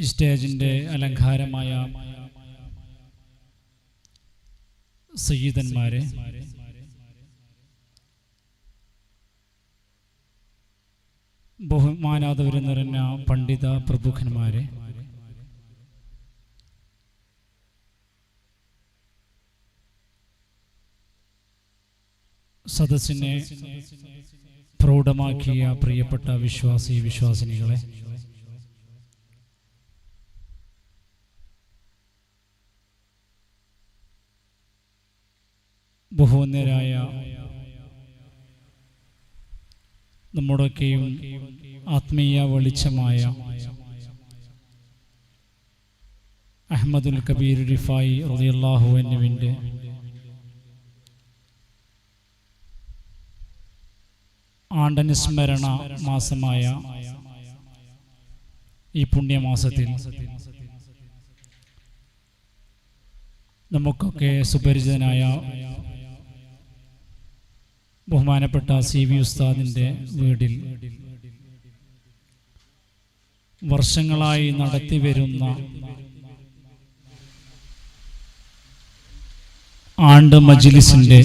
സ്റ്റേജിന്റെ അലങ്കാരമായ സയ്യിദന്മാരെ ബഹുമാനാദവരെന്ന് നിറഞ്ഞ പണ്ഡിത പ്രമുഖന്മാരെ സദസ്സിനെ പ്രൗഢമാക്കിയ പ്രിയപ്പെട്ട വിശ്വാസി വിശ്വാസിനികളെ ബഹുവന്യരായ നമ്മുടെയൊക്കെയും ആത്മീയ വെളിച്ചമായ അഹമ്മദുൽ കബീർ റിഫായി റളിയല്ലാഹു എന്നിവിന്റെ ആണ്ടനുസ്മരണ മാസമായ ഈ പുണ്യമാസത്തിൽ നമുക്കൊക്കെ സുപരിചിതനായ ബഹുമാനപ്പെട്ട സി വി ഉസ്താദിന്റെ വീടിൽ വർഷങ്ങളായി നടത്തി വരുന്ന ആണ്ട് മജിലിസിന്റെ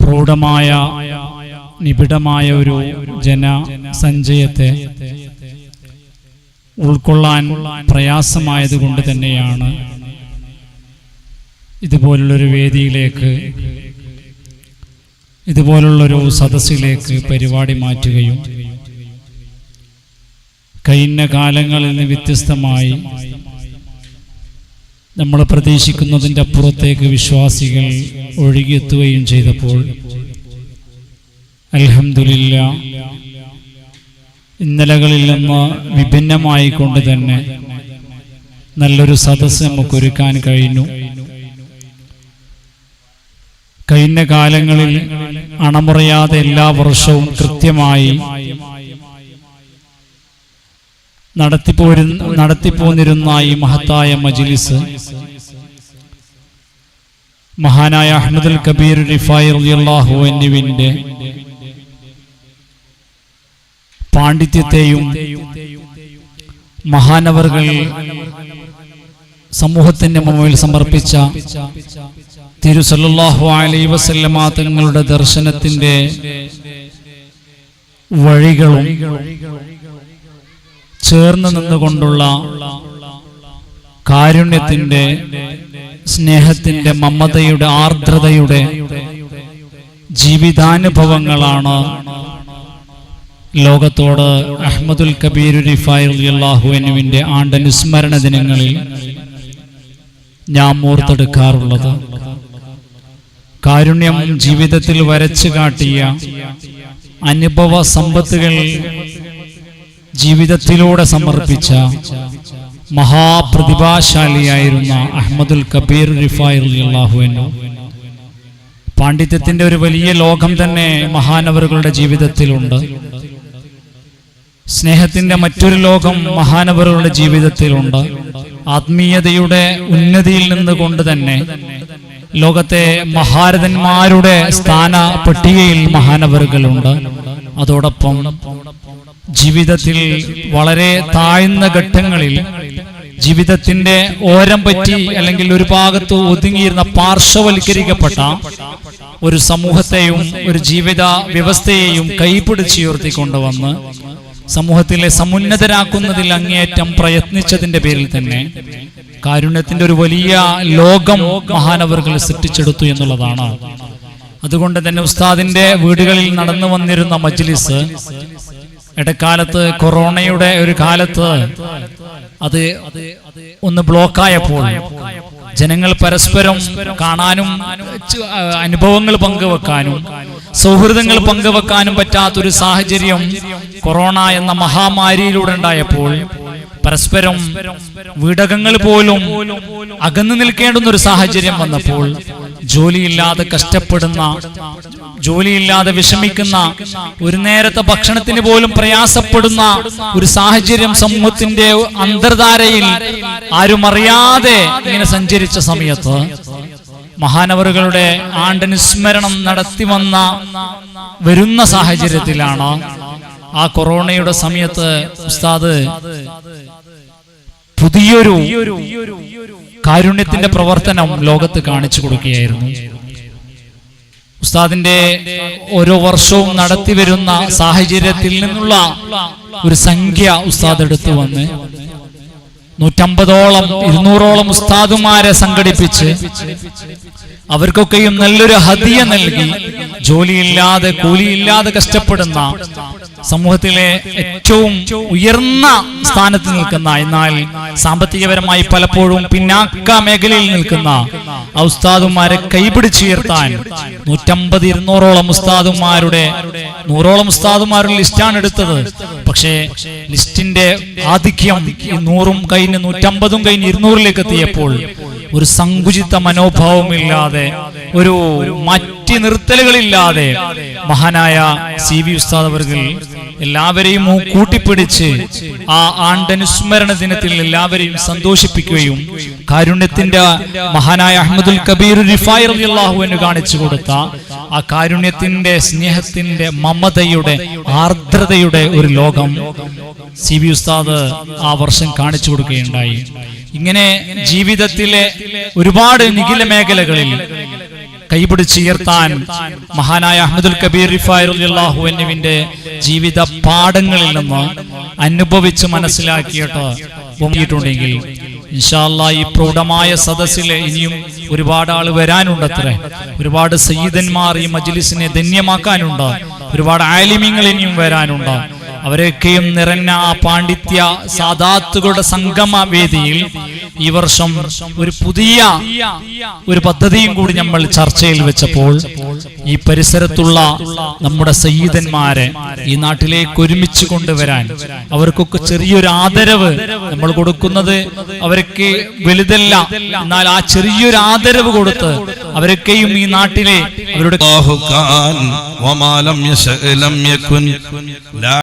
പ്രൗഢമായ നിബിഡമായ ഒരു ജന ജനസഞ്ചയത്തെ ഉൾക്കൊള്ളാൻ പ്രയാസമായതുകൊണ്ട് തന്നെയാണ് ഇതുപോലുള്ളൊരു വേദിയിലേക്ക് ഇതുപോലുള്ളൊരു സദസ്സിലേക്ക് പരിപാടി മാറ്റുകയും കഴിഞ്ഞ കാലങ്ങളിൽ നിന്ന് വ്യത്യസ്തമായി നമ്മൾ പ്രതീക്ഷിക്കുന്നതിന്റെ അപ്പുറത്തേക്ക് വിശ്വാസികൾ ഒഴുകിയെത്തുകയും ചെയ്തപ്പോൾ അലഹമില്ല ഇന്നലകളിൽ നിന്ന് വിഭിന്നമായിക്കൊണ്ട് തന്നെ നല്ലൊരു സദസ്സ് നമുക്കൊരുക്കാൻ കഴിഞ്ഞു. കഴിഞ്ഞ കാലങ്ങളിൽ അണമുറയാതെ എല്ലാ വർഷവും കൃത്യമായി നടത്തിപ്പോന്നിരുന്ന ഈ മഹത്തായ മജിലിസ് മഹാനായ അഹമ്മദുൽ കബീർ റിഫായി റളിയല്ലാഹു എന്നിവിന്റെ പാണ്ഡിത്യത്തെയും മഹാനവറുകൾ സമൂഹത്തിന്റെ മുമ്പിൽ സമർപ്പിച്ച തിരുസല്ലാഹു അലൈ വസല്ലമ തങ്ങളുടെ ദർശനത്തിന്റെ വഴികളും ചേർന്ന് നിന്നുകൊണ്ടുള്ള കാരുണ്യത്തിന്റെ സ്നേഹത്തിന്റെ മമതയുടെ ആർദ്രതയുടെ ജീവിതാനുഭവങ്ങളാണ് ലോകത്തോട് അഹമ്മദുൽ കബീർ റിഫായുല്ലാഹുവിനുവിന്റെ ആണ്ടനുസ്മരണ ദിനങ്ങളിൽ ഞാൻ ഓർത്തെടുക്കാറുള്ളത്. കാരുണ്യം ജീവിതത്തിൽ വരച്ചു കാട്ടിയ അനുഭവ സമ്പത്തുകൾ ജീവിതത്തിലൂടെ സമർപ്പിച്ച മഹാപ്രതിഭാശാലിയായിരുന്ന അഹമ്മദുൽ കബീർ റിഫായുല്ലാഹുവിനു പാണ്ഡിത്യത്തിന്റെ ഒരു വലിയ ലോകം തന്നെ മഹാനവറുകളുടെ ജീവിതത്തിലുണ്ട്. സ്നേഹത്തിന്റെ മറ്റൊരു ലോകം മഹാനവറുകളുടെ ജീവിതത്തിലുണ്ട്. ആത്മീയതയുടെ ഉന്നതിയിൽ നിന്നുകൊണ്ട് തന്നെ ലോകത്തെ മഹാരഥന്മാരുടെ സ്ഥാന പട്ടികയിൽ മഹാനവറുകളുണ്ട്. അതോടൊപ്പം ജീവിതത്തിൽ വളരെ താഴ്ന്ന ഘട്ടങ്ങളിൽ ജീവിതത്തിന്റെ ഓരം പറ്റി അല്ലെങ്കിൽ ഒരു ഭാഗത്ത് ഒതുങ്ങിയിരുന്ന പാർശ്വവൽക്കരിക്കപ്പെട്ട ഒരു സമൂഹത്തെയും ഒരു ജീവിത വ്യവസ്ഥയെയും കൈപിടിച്ചുയർത്തിക്കൊണ്ടുവന്ന് സമൂഹത്തിലെ സമുന്നതരാക്കുന്നതിൽ അങ്ങേയറ്റം പ്രയത്നിച്ചതിന്റെ പേരിൽ തന്നെ കാരുണ്യത്തിന്റെ ഒരു വലിയ ലോകം മഹാനവറുകൾ സൃഷ്ടിച്ചെടുത്തു എന്നുള്ളതാണ്. അതുകൊണ്ട് തന്നെ ഉസ്താദിന്റെ വീടുകളിൽ നടന്നു വന്നിരുന്ന മജ്ലിസ് ഇടക്കാലത്ത് കൊറോണയുടെ ഒരു കാലത്ത് അത് ഒന്ന് ബ്ലോക്കായപ്പോൾ ജനങ്ങൾ പരസ്പരം കാണാനും അനുഭവങ്ങൾ പങ്കുവെക്കാനും സൗഹൃദങ്ങൾ പങ്കുവെക്കാനും പറ്റാത്തൊരു സാഹചര്യം കൊറോണ എന്ന മഹാമാരിയിലൂടെ ഉണ്ടായപ്പോൾ പരസ്പരം വീടകങ്ങൾ പോലും അകന്നു നിൽക്കേണ്ടുന്ന ഒരു സാഹചര്യം വന്നപ്പോൾ ജോലിയില്ലാതെ കഷ്ടപ്പെടുന്ന ജോലിയില്ലാതെ വിഷമിക്കുന്ന ഒരു നേരത്തെ ഭക്ഷണത്തിന് പോലും പ്രയാസപ്പെടുന്ന ഒരു സാഹചര്യം സമൂഹത്തിന്റെ അന്തർധാരയിൽ ആരും അറിയാതെ ഇങ്ങനെ സഞ്ചരിച്ച സമയത്ത് മഹാനവറുകളുടെ ആണ്ടനുസ്മരണം നടത്തി വന്ന വരുന്ന സാഹചര്യത്തിലാണ് ആ കൊറോണയുടെ സമയത്ത് ഉസ്താദ് പുതിയൊരു കാരുണ്യത്തിന്റെ പ്രവർത്തനം ലോകത്ത് കാണിച്ചു കൊടുക്കുകയായിരുന്നു. ഉസ്താദിന്റെ ഓരോ വർഷവും നടത്തിവരുന്ന സാഹചര്യത്തിൽ നിന്നുള്ള ഒരു സംഖ്യ ഉസ്താദ് എടുത്തു വന്ന് നൂറ്റമ്പതോളം ഇരുന്നൂറോളം ഉസ്താദുമാരെ സംഘടിപ്പിച്ച് അവർക്കൊക്കെയും നല്ലൊരു ഹതിയ നൽകി. ജോലിയില്ലാതെ കൂലിയില്ലാതെ കഷ്ടപ്പെടുന്ന സമൂഹത്തിലെ ഏറ്റവും ഉയർന്ന സ്ഥാനത്ത് നിൽക്കുന്ന എന്നാൽ സാമ്പത്തികപരമായി പലപ്പോഴും പിന്നാക്ക മേഖലയിൽ നിൽക്കുന്ന ഉസ്താദുമാരെ കൈപിടിച്ചുയർത്താൻ നൂറ്റമ്പത് ഇരുന്നൂറോളം ഉസ്താദുമാരുടെ നൂറോളം ഉസ്താദുമാരുടെ ലിസ്റ്റാണ് എടുത്തത്. പക്ഷേ ലിസ്റ്റിന്റെ ആധിക്യം നൂറും കഴിഞ്ഞ് നൂറ്റമ്പതും കഴിഞ്ഞ് ഇരുന്നൂറിലേക്ക് എത്തിയപ്പോൾ ഒരു സങ്കുചിത മനോഭാവമില്ലാതെ ഒരു മറ്റ് നിർത്തലുകളില്ലാതെ മഹാനായ സി വി ഉസ്താദ് അവർകൾ എല്ലാവരെയും കൂട്ടിപ്പിടിച്ച് ആ ആണ്ടനുസ്മരണ ദിനത്തിൽ എല്ലാവരെയും സന്തോഷിപ്പിക്കുകയും കാരുണ്യത്തിന്റെ മഹാനായ അഹമ്മദുൽ കബീർ റിഫായർ അള്ളാഹുവിന് കാണിച്ചു കൊടുത്ത ആ കാരുണ്യത്തിന്റെ സ്നേഹത്തിന്റെ മമതയുടെ ആർദ്രതയുടെ ഒരു ലോകം സി വി ഉസ്താദ് ആ വർഷം കാണിച്ചു കൊടുക്കുകയുണ്ടായി. ഇങ്ങനെ ജീവിതത്തിലെ ഒരുപാട് നിഖില മേഖലകളിൽ കൈപിടിച്ചുയർത്താൻ മഹാനായ അഹമ്മദുൽ കബീർ റിഫായുല്ലാഹുവിന്റെ ജീവിത പാഠങ്ങളിൽ നിന്ന് അനുഭവിച്ച് മനസ്സിലാക്കിയിട്ട് പൊങ്ങിയിട്ടുണ്ടെങ്കിൽ ഇൻഷാല്ല ഈ പ്രൗഢമായ സദസ്സിൽ ഇനിയും ഒരുപാട് ആൾ വരാനുണ്ടത്രേ. ഒരുപാട് സയ്യിദന്മാർ ഈ മജ്ലിസിനെ ധന്യമാക്കാനുണ്ട്. ഒരുപാട് ആലിമ്യങ്ങൾ ഇനിയും വരാനുണ്ട്. അവരെയൊക്കെയും നിറഞ്ഞ ആ പാണ്ഡിത്യ സാദാത്തുകളുടെ സംഗമ വേദിയിൽ ഈ വർഷം ഒരു പുതിയ ഒരു പദ്ധതിയും കൂടി നമ്മൾ ചർച്ചയിൽ വെച്ചപ്പോൾ ഈ പരിസരത്തുള്ള നമ്മുടെ സയ്യിദന്മാരെ ഈ നാട്ടിലേക്ക് ഒരുമിച്ച് കൊണ്ടുവരാൻ അവർക്കൊക്കെ ചെറിയൊരു ആദരവ് നമ്മൾ കൊടുക്കുന്നത് അവർക്ക് വലുതല്ല. എന്നാൽ ആ ചെറിയൊരു ആദരവ് കൊടുത്ത് അവരൊക്കെയും ഈ നാട്ടിലെ അവരുടെ